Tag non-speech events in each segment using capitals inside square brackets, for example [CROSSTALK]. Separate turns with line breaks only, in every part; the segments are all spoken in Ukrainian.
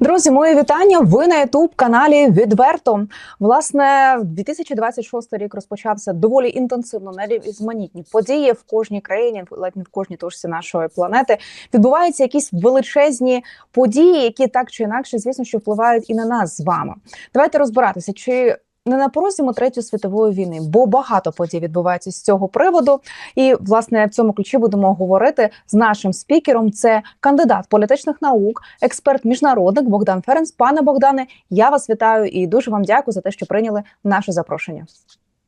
Друзі, мої вітання. Ви на ютуб каналі Відверто. Власне, 2026 рік розпочався доволі інтенсивно на різноманітні події в кожній країні, ледь не в кожній точці нашої планети. Відбуваються якісь величезні події, які так чи інакше, звісно, що впливають і на нас з вами. Давайте розбиратися, чи не на порозі третьої світової війни, бо багато подій відбувається з цього приводу. І власне в цьому ключі будемо говорити з нашим спікером. Це кандидат політичних наук, експерт міжнародник Богдан Ференс. Пане Богдане, я вас вітаю і дуже вам дякую за те, що прийняли наше запрошення.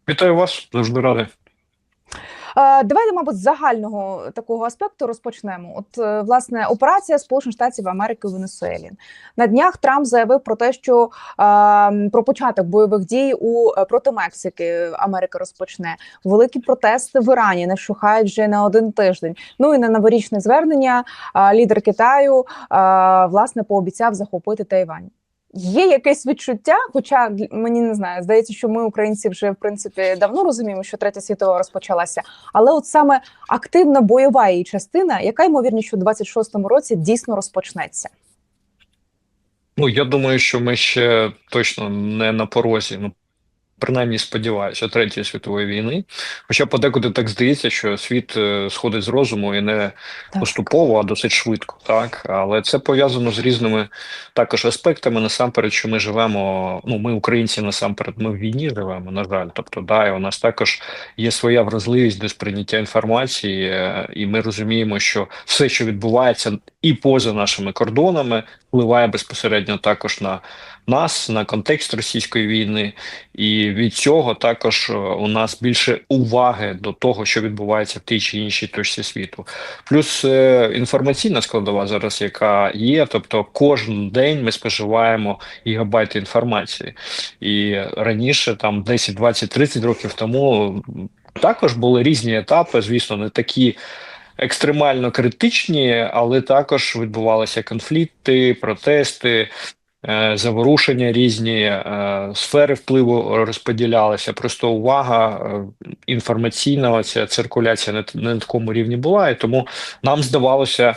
Вітаю вас, завжди радий.
Е, Давайте, мабуть, з загального такого аспекту розпочнемо. От е, власне операція Сполучених Штатів Америки в Венесуелі на днях Трамп заявив про те, що е, про початок бойових дій у е, проти Мексики Америка розпочне великі протести в Ірані. Не вщухають вже на один тиждень. Ну і на новорічне звернення лідер Китаю власне пообіцяв захопити Тайвань. Є якесь відчуття, хоча мені не знаю, здається, що ми, українці, вже в принципі давно розуміємо, що третя світова розпочалася. Але от саме активна бойова її частина, яка ймовірність, що в 26-му році дійсно розпочнеться.
Ну, я думаю, що ми ще точно не на порозі. Ну, принаймні сподіваюся, Третьої світової війни. Хоча подекуди так здається, що світ е, сходить з розуму і не
Так.
поступово, а досить швидко. Так, але це пов'язано з різними також аспектами. Насамперед, що ми живемо. Ну, ми, українці, насамперед, ми в війні живемо, на жаль. Тобто, да, і у нас також є своя вразливість до сприйняття інформації, е, і ми розуміємо, що все, що відбувається і поза нашими кордонами, впливає безпосередньо також на нас, на контекст російської війни, і від цього також е, у нас більше уваги до того, що відбувається в тій чи іншій точці світу. Плюс е, інформаційна складова зараз, яка є, тобто кожен день ми споживаємо гігабайти інформації, і раніше, там 10, 20, 30 років тому, також були різні етапи, звісно, не такі. Екстремально критичні, але також відбувалися конфлікти, протести, е, заворушення різні, е, сфери впливу розподілялися. Просто увага е, інформаційна ця циркуляція не, на такому рівні була, і тому нам здавалося.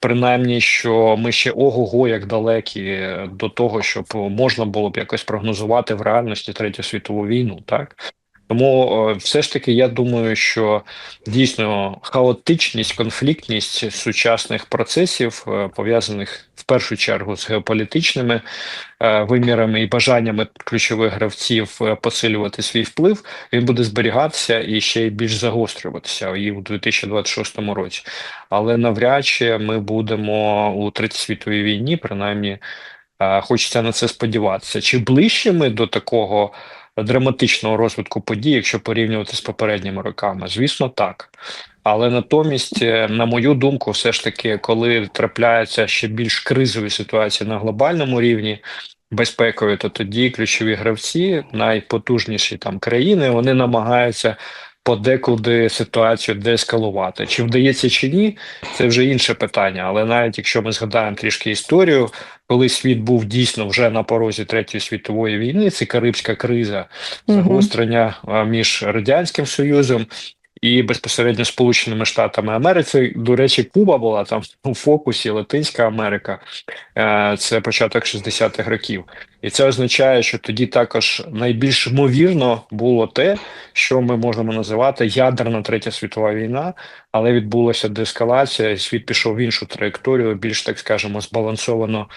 Принаймні, що ми ще ого-го як далекі до того, щоб можна було б якось прогнозувати в реальності третю світову війну, так тому е, все ж таки я думаю, що дійсно хаотичність, конфліктність сучасних процесів, е, пов'язаних в першу чергу з геополітичними е, вимірами і бажаннями ключових гравців посилювати свій вплив, він буде зберігатися і ще й більш загострюватися і у 2026 році. Але навряд чи ми будемо у Третій світовій війні, принаймні. Хочеться на це сподіватися. Чи ближче ми до такого драматичного розвитку подій, якщо порівнювати з попередніми роками? Звісно, так. Але натомість, е, на мою думку, все ж таки, коли трапляються ще більш кризові ситуації на глобальному рівні безпекові, то тоді ключові гравці, найпотужніші там країни, вони намагаються подекуди ситуацію деескалувати. Чи вдається чи ні, це вже інше питання. Але навіть якщо ми згадаємо трішки історію, коли світ був дійсно вже на порозі Третьої світової війни, це Карибська криза, загострення між Радянським Союзом і безпосередньо Сполученими Штатами Америки. До речі, Куба була там у фокусі, Латинська Америка, е, це початок 60-х років. І це означає, що тоді також найбільш ймовірно було те, що ми можемо називати ядерна третя світова війна, але відбулася деескалація, і світ пішов в іншу траєкторію, більш так скажемо, збалансовано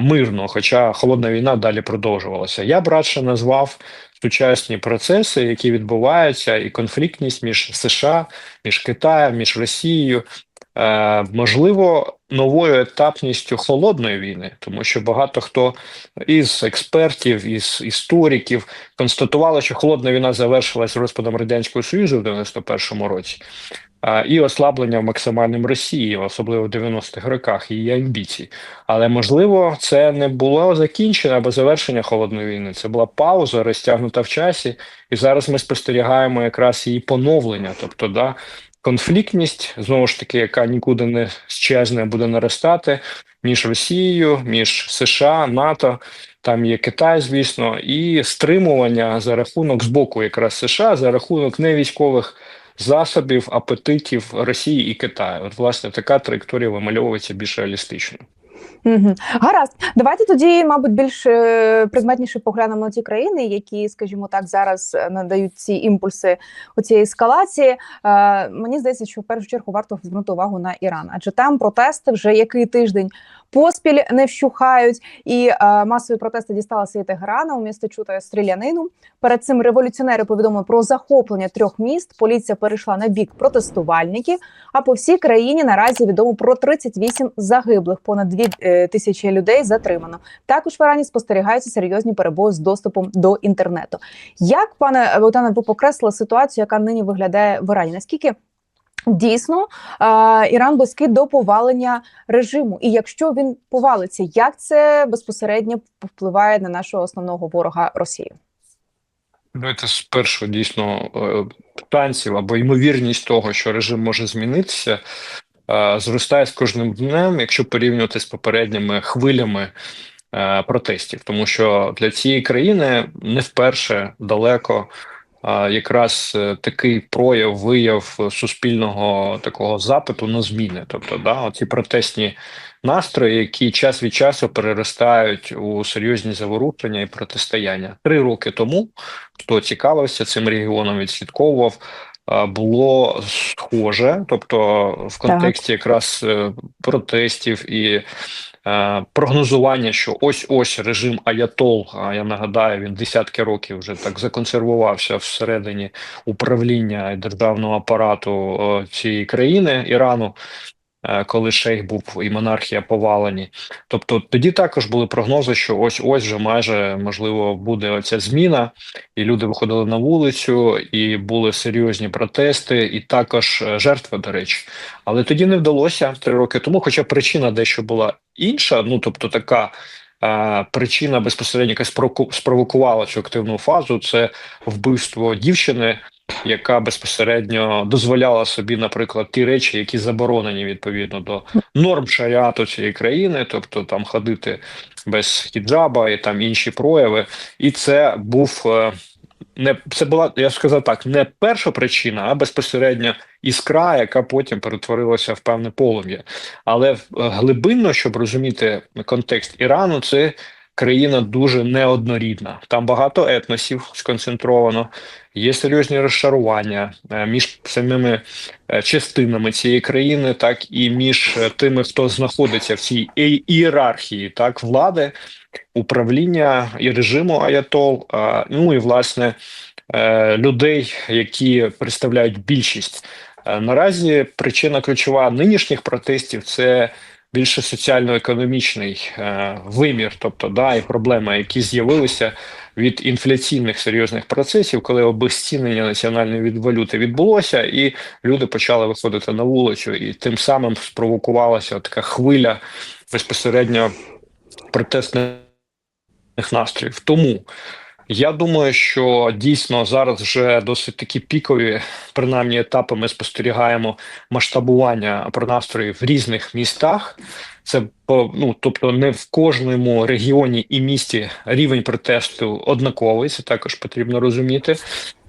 мирно, хоча холодна війна далі продовжувалася. Я б радше назвав сучасні процеси, які відбуваються, і конфліктність між США, між Китаєм, між Росією. Е, можливо, новою етапністю холодної війни, тому що багато хто із експертів, із істориків констатували, що холодна війна завершилась розпадом радянського союзу в 91-му році, і ослабленням максимальним Росії, особливо в 90-х роках, її амбіцій. Але можливо, це не було закінчення або завершення холодної війни. Це була пауза, розтягнута в часі, і зараз ми спостерігаємо якраз її поновлення. Тобто, да, конфліктність знову ж таки, яка нікуди не щезне, буде наростати між Росією, між США, НАТО. Там є Китай, звісно, і стримування за рахунок з боку якраз США за рахунок не військових засобів, апетитів Росії і Китаю. От, власне, така траєкторія вимальовується більш реалістично.
Угу. Гаразд, давайте тоді, мабуть, більш е, предметніше поглянемо на ті країни, які, скажімо так, зараз е, надають ці імпульси у цій ескалації. Е, мені здається, що в першу чергу варто звернути увагу на Іран, адже там протести вже який тиждень поспіль не вщухають, і е, масові протести дісталися і Тегерана. У місті чути стрілянину. Перед цим революціонери повідомили про захоплення трьох міст. Поліція перейшла на бік протестувальників. А по всій країні наразі відомо про 38 загиблих, понад 2 е, тисячі людей затримано. Також в Ірані спостерігаються серйозні перебої з доступом до інтернету. Як пане Богдане, ви покреслили ситуацію, яка нині виглядає в Ірані? Наскільки дійсно е, Іран близький до повалення режиму? І якщо він повалиться, як це безпосередньо впливає на нашого основного ворога Росію?
Давайте спершу дійсно е, шансів або ймовірність того, що режим може змінитися, е, зростає з кожним днем, якщо порівнювати з попередніми хвилями е, протестів, тому що для цієї країни не вперше далеко якраз е, такий прояв, вияв суспільного такого запиту на зміни. Тобто, да, оці протестні настрої, які час від часу переростають у серйозні заворушення і протистояння. Три роки тому, хто цікавився цим регіоном, відслідковував. Було схоже, тобто в контексті якраз е, протестів і е, прогнозування, що ось ось режим Аятол. А я нагадаю, він десятки років вже так законсервувався всередині управління державного апарату цієї країни Ірану. Е, Коли шейх був і монархія повалені, тобто тоді також були прогнози, що ось ось вже майже можливо буде оця зміна, і люди виходили на вулицю, і були серйозні протести, і також е, жертви, до речі. Але тоді не вдалося три роки тому, хоча причина дещо була інша, ну тобто така е, причина безпосередньо яка спровокувала цю активну фазу, це вбивство дівчини, яка безпосередньо дозволяла собі, наприклад, ті речі, які заборонені відповідно до норм шаріату цієї країни, тобто там ходити без хіджаба і там інші прояви, і це був. е, Не це була, я сказав так, не перша причина, а безпосередньо іскра, яка потім перетворилася в певне полум'я. Але е, глибинно, щоб розуміти контекст Ірану, це країна дуже неоднорідна. Там багато етносів сконцентровано, є серйозні розчарування е, між самими е, частинами цієї країни, так і між е, тими, хто знаходиться в цій ієрархії так влади, управління і режиму Аятол. Ну і власне людей, які представляють більшість. Наразі причина ключова нинішніх протестів це більше соціально-економічний е, вимір, тобто да, і проблеми, які з'явилися від інфляційних серйозних процесів, коли обезцінення національної валюти відбулося, і люди почали виходити на вулицю, і тим самим спровокувалася така хвиля безпосередньо протестних настроїв. Тому я думаю, що дійсно зараз вже досить такі пікові, принаймні етапи ми спостерігаємо масштабування про настрої в різних містах. Це ну, тобто, не в кожному регіоні і місті рівень протесту однаковий. Це також потрібно розуміти.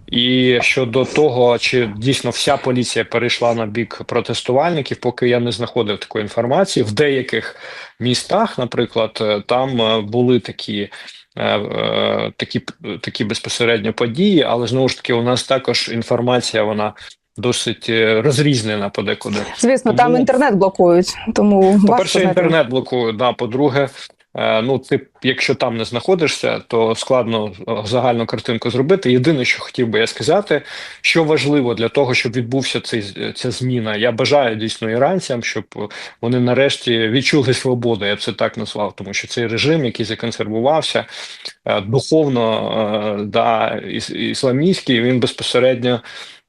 І щодо того, чи дійсно вся поліція перейшла на бік протестувальників, поки я не знаходив такої інформації. В деяких містах, наприклад, там е, були такі. Е, е, Такі такі безпосередньо події, але знову ж таки, у нас також інформація вона досить е, розрізнена подекуди.
Звісно, там інтернет блокують, тому
По-перше, інтернет блокують. Да, по-друге, е, ну ти, якщо там не знаходишся, то складно е, загальну картинку зробити. Єдине, що хотів би я сказати, що важливо для того, щоб відбувся цей ця зміна. Я бажаю дійсно іранцям, щоб вони нарешті відчули свободу. Я б це так назвав, тому що цей режим, який законсервувався е, духовно, е, да, іс- ісламістський, він безпосередньо.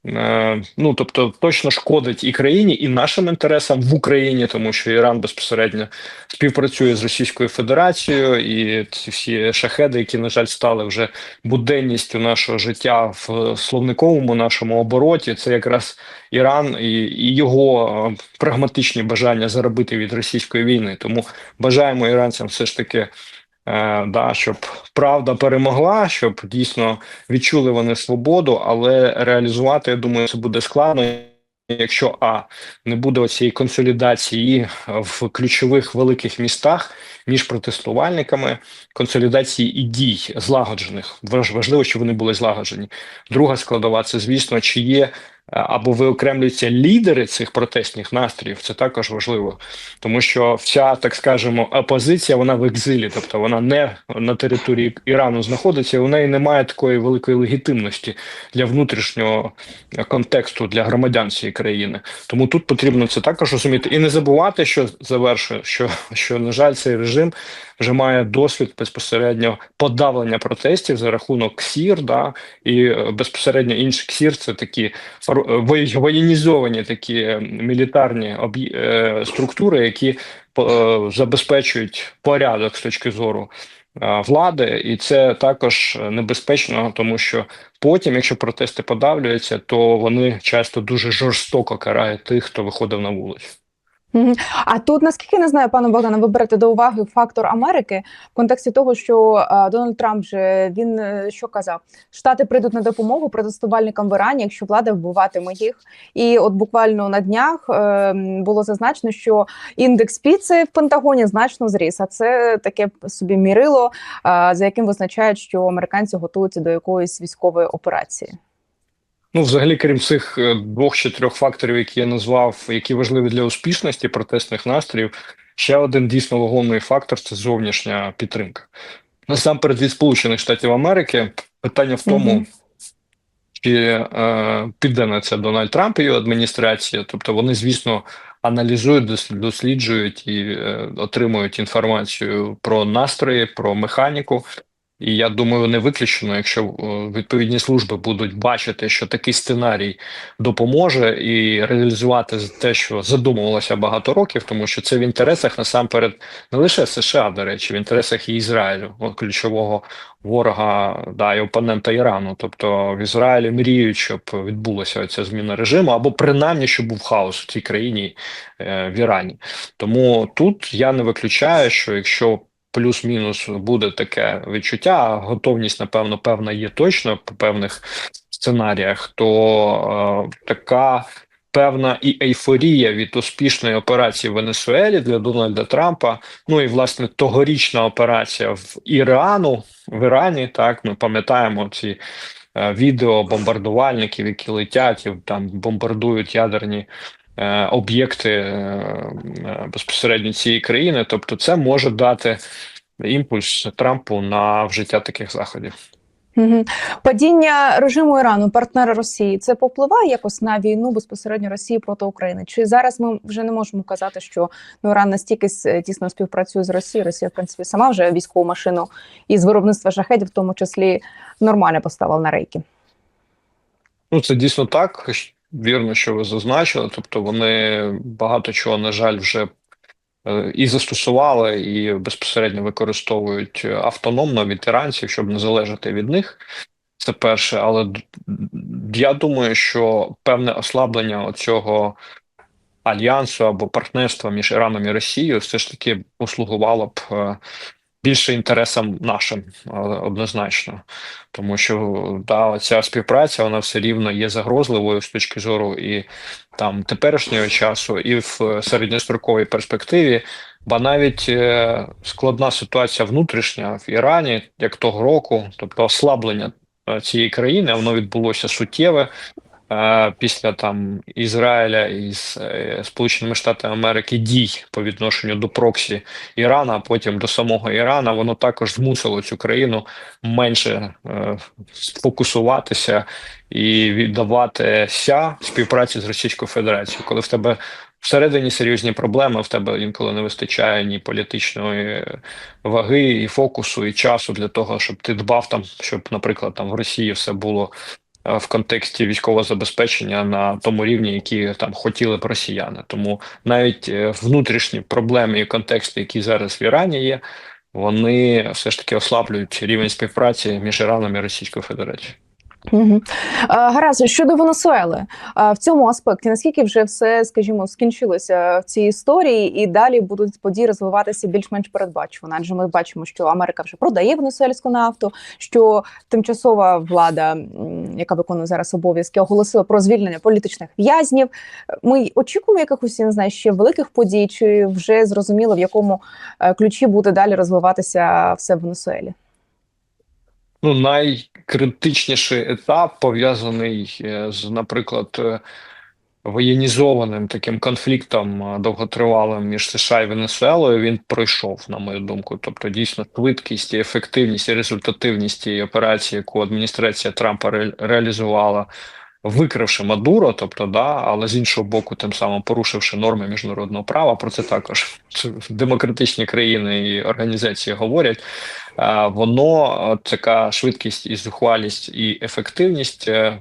Е, Ну, тобто, точно шкодить і країні, і нашим інтересам в Україні, тому що Іран безпосередньо співпрацює з Російською Федерацією, і ці всі шахеди, які на жаль стали вже буденністю нашого життя в словниковому нашому обороті, це якраз Іран і, і його е, прагматичні бажання заробити від російської війни. Тому бажаємо іранцям все ж таки. Е, да, щоб правда перемогла, щоб дійсно відчули вони свободу, але реалізувати, я думаю, це буде складно. якщо а не буде цієї консолідації в ключових великих містах між протестувальниками, консолідації і дій злагоджених. Важ- Важливо, щоб вони були злагоджені. Друга складова це, звісно, чи є е, або виокремлюються лідери цих протестних настроїв. Це також важливо, тому що вся, так скажемо, опозиція вона в екзилі, тобто вона не на території Ірану знаходиться, у неї немає такої великої легітимності для внутрішнього контексту для громадян цієї країни. Тому тут потрібно це також розуміти і не забувати, що завершую, що, що на жаль, цей режим вже має досвід безпосередньо подавлення протестів за рахунок КСІР, да і е, безпосередньо інші КСІР це такі е, воєнізовані такі е, мілітарні структури, які забезпечують порядок з точки зору влади, і це також небезпечно, тому що потім, якщо протести подавлюються, то вони часто дуже жорстоко карають тих, хто виходив на вулицю.
А тут, наскільки не знаю, пане Богдане, ви берете до уваги фактор Америки в контексті того, що е, Дональд Трамп же він е, що казав? Штати прийдуть на допомогу протестувальникам в Ірані, якщо влада вбиватиме їх. І от буквально на днях е, було зазначено, що індекс піци в Пентагоні значно зріс. А це таке собі мірило, за яким визначають, що американці готуються до якоїсь військової операції.
Ну, взагалі, крім цих е, двох чи трьох факторів, які я назвав, які важливі для успішності протестних настроїв, ще один дійсно вагомий фактор це зовнішня підтримка. Насамперед від Сполучених Штатів Америки питання в тому,
Мгм.
чи е, піде на це Дональд Трамп і його адміністрація. Тобто вони, звісно, аналізують, досліджують і е, отримують інформацію про настрої, про механіку. І я думаю, не виключено, якщо е, відповідні служби будуть бачити, що такий сценарій допоможе і реалізувати те, що задумувалося багато років, тому що це в інтересах насамперед не лише США, до речі, в інтересах і Ізраїлю, ключового ворога да, і опонента Ірану. Тобто в Ізраїлі мріють, щоб відбулася ця зміна режиму, або принаймні, щоб був хаос в цій країні е, в Ірані. Тому тут я не виключаю, що якщо плюс-мінус буде таке відчуття, готовність, напевно, певна є точно по певних сценаріях, то е, така певна і ейфорія від успішної операції в Венесуелі для Дональда Трампа. Ну і власне тогорічна операція в Ірану в Ірані. Так ми пам'ятаємо ці е, відео бомбардувальників, які летять і там бомбардують ядерні. Е, Об'єкти е, е, безпосередньо цієї країни, тобто це може дати імпульс Трампу на вжиття таких заходів.
Падіння режиму Ірану, партнера Росії, це попливає якось на війну безпосередньо Росії проти України? Чи зараз ми вже не можемо казати, що ну, Іран настільки тісно співпрацює з Росією? Росія, в принципі, сама вже військову машину із виробництва шахедів, в тому числі нормально поставила на рейки.
Ну, це дійсно так. Вірно, що ви зазначили. Тобто вони багато чого, на жаль, вже е, і застосували, і безпосередньо використовують автономно від іранців, щоб не залежати від них. Це перше, але я думаю, що певне ослаблення оцього альянсу або партнерства між Іраном і Росією все ж таки послугувало б е, більше інтересам нашим е, однозначно, тому що да, ця співпраця вона все рівно є загрозливою з точки зору і там теперішнього часу, і в середньостроковій перспективі. Ба навіть е, складна ситуація внутрішня в Ірані, як того року, тобто ослаблення е, цієї країни, воно відбулося суттєве після там Ізраїля із е, Сполученими Штатами Америки дій по відношенню до проксі Ірана, а потім до самого Ірана, воно також змусило цю країну менше е, сфокусуватися і віддаватися співпраці з Російською Федерацією, коли в тебе всередині серйозні проблеми, в тебе інколи не вистачає ні політичної ваги, і фокусу, і часу для того, щоб ти дбав там, щоб, наприклад, там в Росії все було е, в контексті військового забезпечення на тому рівні, які там хотіли б росіяни. Тому навіть е, внутрішні проблеми і контексти, які зараз в Ірані є, вони все ж таки ослаблюють рівень співпраці між Іраном і Російською Федерацією.
Угу. Гаразд, щодо Венесуели, е, в цьому аспекті наскільки вже все, скажімо, скінчилося в цій історії, і далі будуть події розвиватися більш-менш передбачувано? Адже ми бачимо, що Америка вже продає венесуельську нафту, що тимчасова влада, яка виконує зараз обов'язки, оголосила про звільнення політичних в'язнів. Ми очікуємо якихось я не знаю, ще великих подій, чи вже зрозуміло, в якому е, ключі буде далі розвиватися все в Венесуелі?
Ну, найкритичніший етап пов'язаний е, з, наприклад, е, воєнізованим таким конфліктом е, довготривалим між США і Венесуелою. Він пройшов, на мою думку. Тобто, дійсно, швидкість і ефективність і результативність цієї операції, яку адміністрація Трампа ре- реалізувала. Викривши Мадуро, тобто да, але з іншого боку, тим самим порушивши норми міжнародного права, про це також [LAUGHS] демократичні країни і організації говорять. Воно е, така швидкість і зухвалість і ефективність е,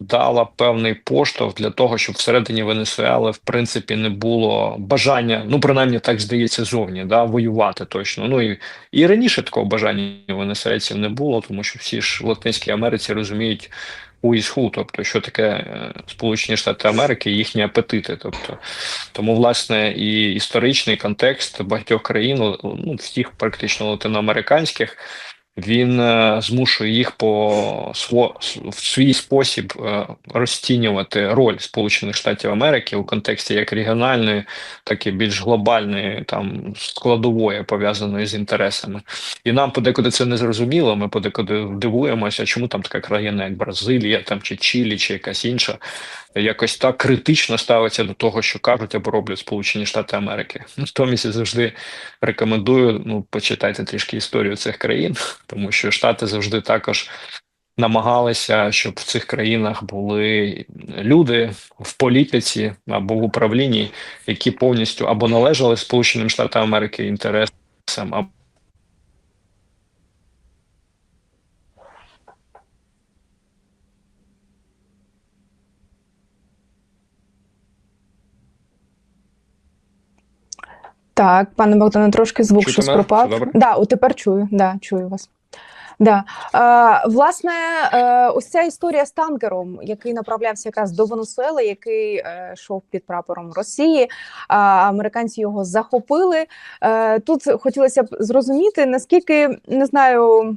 дала певний поштовх для того, щоб всередині Венесуели в принципі не було бажання, ну принаймні так здається, зовні да, воювати точно. Ну і, і раніше такого бажання венесуельців не було, тому що всі ж в Латинській Америці розуміють. У ісху, тобто, що таке е, Сполучені Штати Америки, їхні апетити. Тобто, тому, власне, і історичний контекст багатьох країн, ну всіх практично латиноамериканських, він е, змушує їх по в свій спосіб е, розцінювати роль Сполучених Штатів Америки у контексті як регіональної, так і більш глобальної там складової пов'язаної з інтересами. І нам подекуди це не зрозуміло. Ми подекуди дивуємося, чому там така країна, як Бразилія, там чи Чилі, чи якась інша, якось так критично ставиться до того, що кажуть або роблять Сполучені Штати Америки. Натомість я завжди рекомендую ну почитайте трішки історію цих країн, тому що Штати завжди також. Намагалися, щоб в цих країнах були люди в політиці або в управлінні, які повністю або належали Сполученим Штатам Америки інтересам, або
Так, пане Богдане, трошки звук
Чути
щось
мене?
пропав.
Все добре?
Да, о, тепер чую. Да, чую вас. Да. Е, власне, е, ось ця історія з танкером, який направлявся якраз до Венесуели, який е, під прапором Росії. А американці його захопили. Е, тут хотілося б зрозуміти, наскільки не знаю,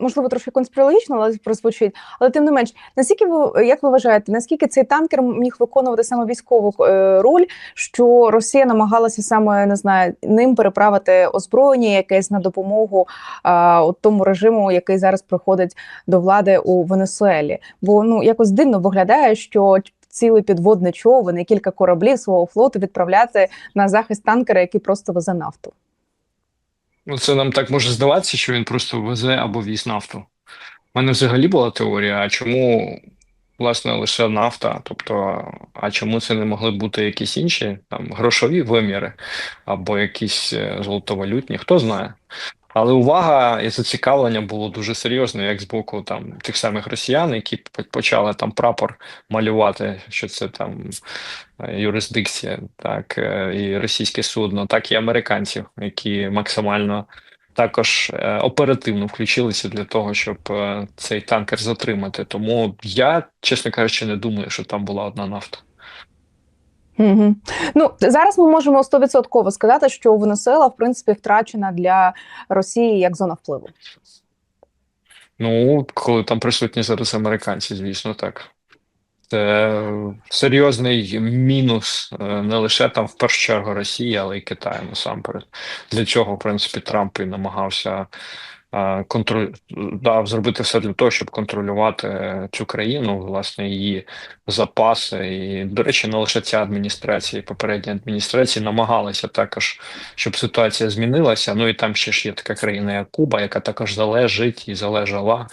можливо, трошки конспірологічно, але прозвучить, але тим не менш, наскільки ви як ви вважаєте, наскільки цей танкер міг виконувати саме військову е, роль, що Росія намагалася саме не знаю ним переправити озброєння якесь на допомогу а, от тому режиму, який зараз приходить до влади у Венесуелі? Бо ну якось дивно виглядає, що цілий підводний човен і кілька кораблів свого флоту відправляти на захист танкера, який просто везе нафту.
Ну, це нам так може здаватися, що він просто везе або віз нафту. У мене взагалі була теорія, а чому, власне, лише нафта? Тобто, а чому це не могли бути якісь інші там грошові виміри або якісь е, золотовалютні? Хто знає? Але увага і зацікавлення було дуже серйозне, як з боку там тих самих росіян, які почали там прапор малювати, що це там е, юрисдикція, так е, і російське судно, так і американців, які максимально також е, оперативно включилися для того, щоб цей танкер затримати. Тому я, чесно кажучи, не думаю, що там була одна нафта.
Угу. Ну зараз ми можемо стовідсотково сказати, що Венесуела в принципі втрачена для Росії як зона впливу.
Ну, коли там присутні зараз американці, звісно, так. Це серйозний мінус е, не лише там в першу чергу Росії, але й Китаю насамперед. Для цього, в принципі, Трамп і намагався контроль... да, зробити все для того, щоб контролювати цю країну, власне, її запаси. І, до речі, не лише ця адміністрація, і попередні адміністрації намагалися також, щоб ситуація змінилася. Ну і там ще ж є така країна, як Куба, яка також залежить і залежала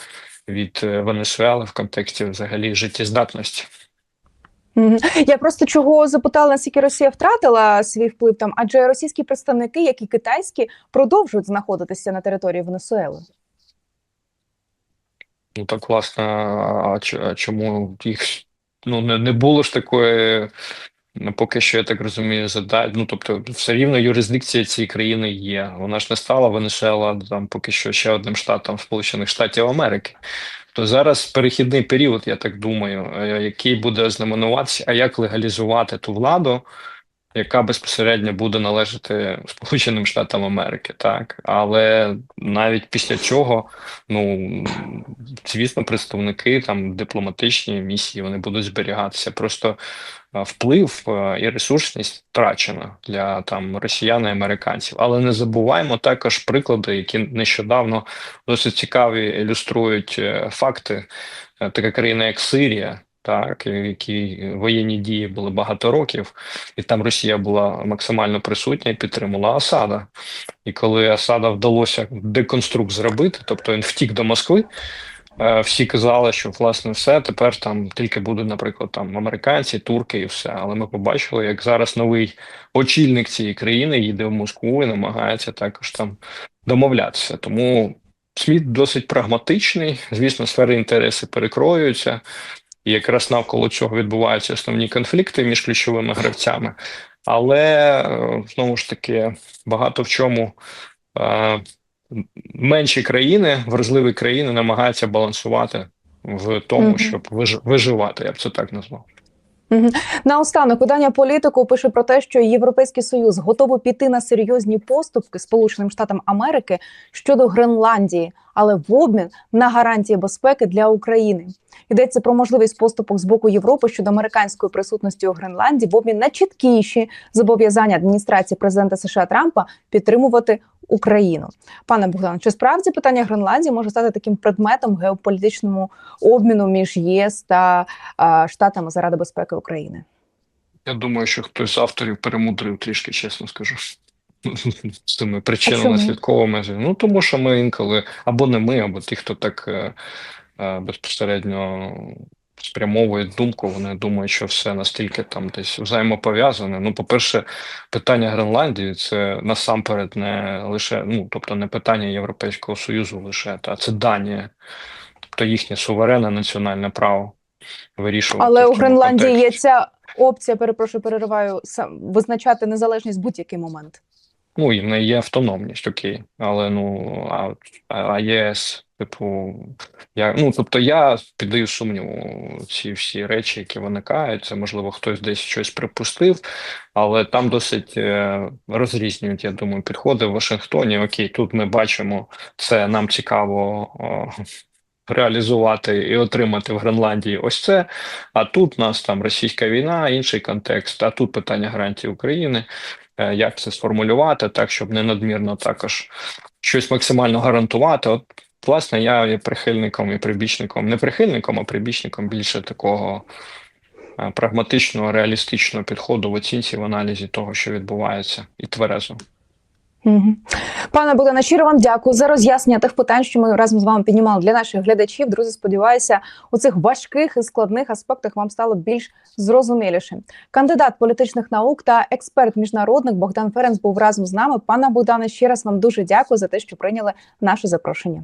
від е, Венесуели в контексті взагалі життєздатності.
Я просто чого запитала, наскільки Росія втратила свій вплив там, адже російські представники, як і китайські, продовжують знаходитися на території Венесуели.
Ну так, власне, а чому їх ну не, не було ж такої, ну, поки що я так розумію, зада... Ну тобто, все рівно юрисдикція цієї країни є. Вона ж не стала Венесуела там поки що ще одним штатом Сполучених Штатів Америки. То зараз перехідний період, я так думаю, е, який буде знаменуватися, а як легалізувати ту владу, яка безпосередньо буде належати Сполученим Штатам Америки, так але навіть після цього, ну звісно, представники там дипломатичні місії вони будуть зберігатися. Просто е, вплив е, і ресурсність втрачена для там росіян і американців. Але не забуваємо також приклади, які нещодавно досить цікаві ілюструють е, факти. Така країна, як Сирія, так, в якій воєнні дії були багато років, і там Росія була максимально присутня і підтримала Асада. І коли Асада вдалося деконструкт зробити, тобто він втік до Москви. е, Всі казали, що власне все тепер там тільки будуть, наприклад, там американці, турки і все. Але ми побачили, як зараз новий очільник цієї країни їде в Москву і намагається також там домовлятися. Тому світ досить прагматичний. Звісно, сфери інтереси перекроюються, і якраз навколо цього відбуваються основні конфлікти між ключовими гравцями. Але е, знову ж таки багато в чому е, менші країни, вразливі країни намагаються балансувати в тому, щоб виж- виживати. Я б це так назвав.
Наостанок видання політику пише про те, що Європейський Союз готовий піти на серйозні поступки Сполученим Штатам Америки щодо Гренландії, але в обмін на гарантії безпеки для України. Йдеться про можливість поступок з боку Європи щодо американської присутності у Гренландії в обмін на чіткіші зобов'язання адміністрації президента США Трампа підтримувати Україну. Пане Богдан, чи справді питання Гренландії може стати таким предметом геополітичному обміну між єс та а, штатами заради безпеки України?
Я думаю, що хтось з авторів перемудрив трішки, чесно скажу. З тими
чому?
причинно-наслідковими. Ну, тому що ми інколи, або не ми, або ті, хто так е, е, безпосередньо спрямовує думку, вони думають, що все настільки там десь взаємопов'язане. Ну, по-перше, питання Гренландії це насамперед не лише, ну, тобто не питання Європейського Союзу лише, та це Данія, тобто їхнє суверенне національне право вирішувати.
Але у Гренландії є ця опція, перепрошую, перериваю сам визначати незалежність в будь-який момент.
Ну, і в неї є автономність, окей. Але ну, а, а ЄС, типу, я, ну, тобто я піддаю сумніву ці всі речі, які виникають. Це, можливо, хтось десь щось припустив, але там досить е, розрізнюють, я думаю, підходи в Вашингтоні. Окей, тут ми бачимо це, нам цікаво. О, Реалізувати і отримати в Гренландії ось це. А тут у нас там російська війна, інший контекст. А тут питання гарантії України е, як це сформулювати, так, щоб не надмірно також щось максимально гарантувати. От, власне, я є прихильником і прибічником, не прихильником, а прибічником більше такого е, прагматичного, реалістичного підходу в оцінці, в аналізі того, що відбувається, і тверезо.
Пане Богдане, щиро вам дякую за роз'яснення тих питань, що ми разом з вами піднімали для наших глядачів. Друзі, сподіваюся, у цих важких і складних аспектах вам стало більш зрозуміліше. Кандидат політичних наук та експерт-міжнародник Богдан Ференц був разом з нами. Пане Богдане, ще раз вам дуже дякую за те, що прийняли наше запрошення.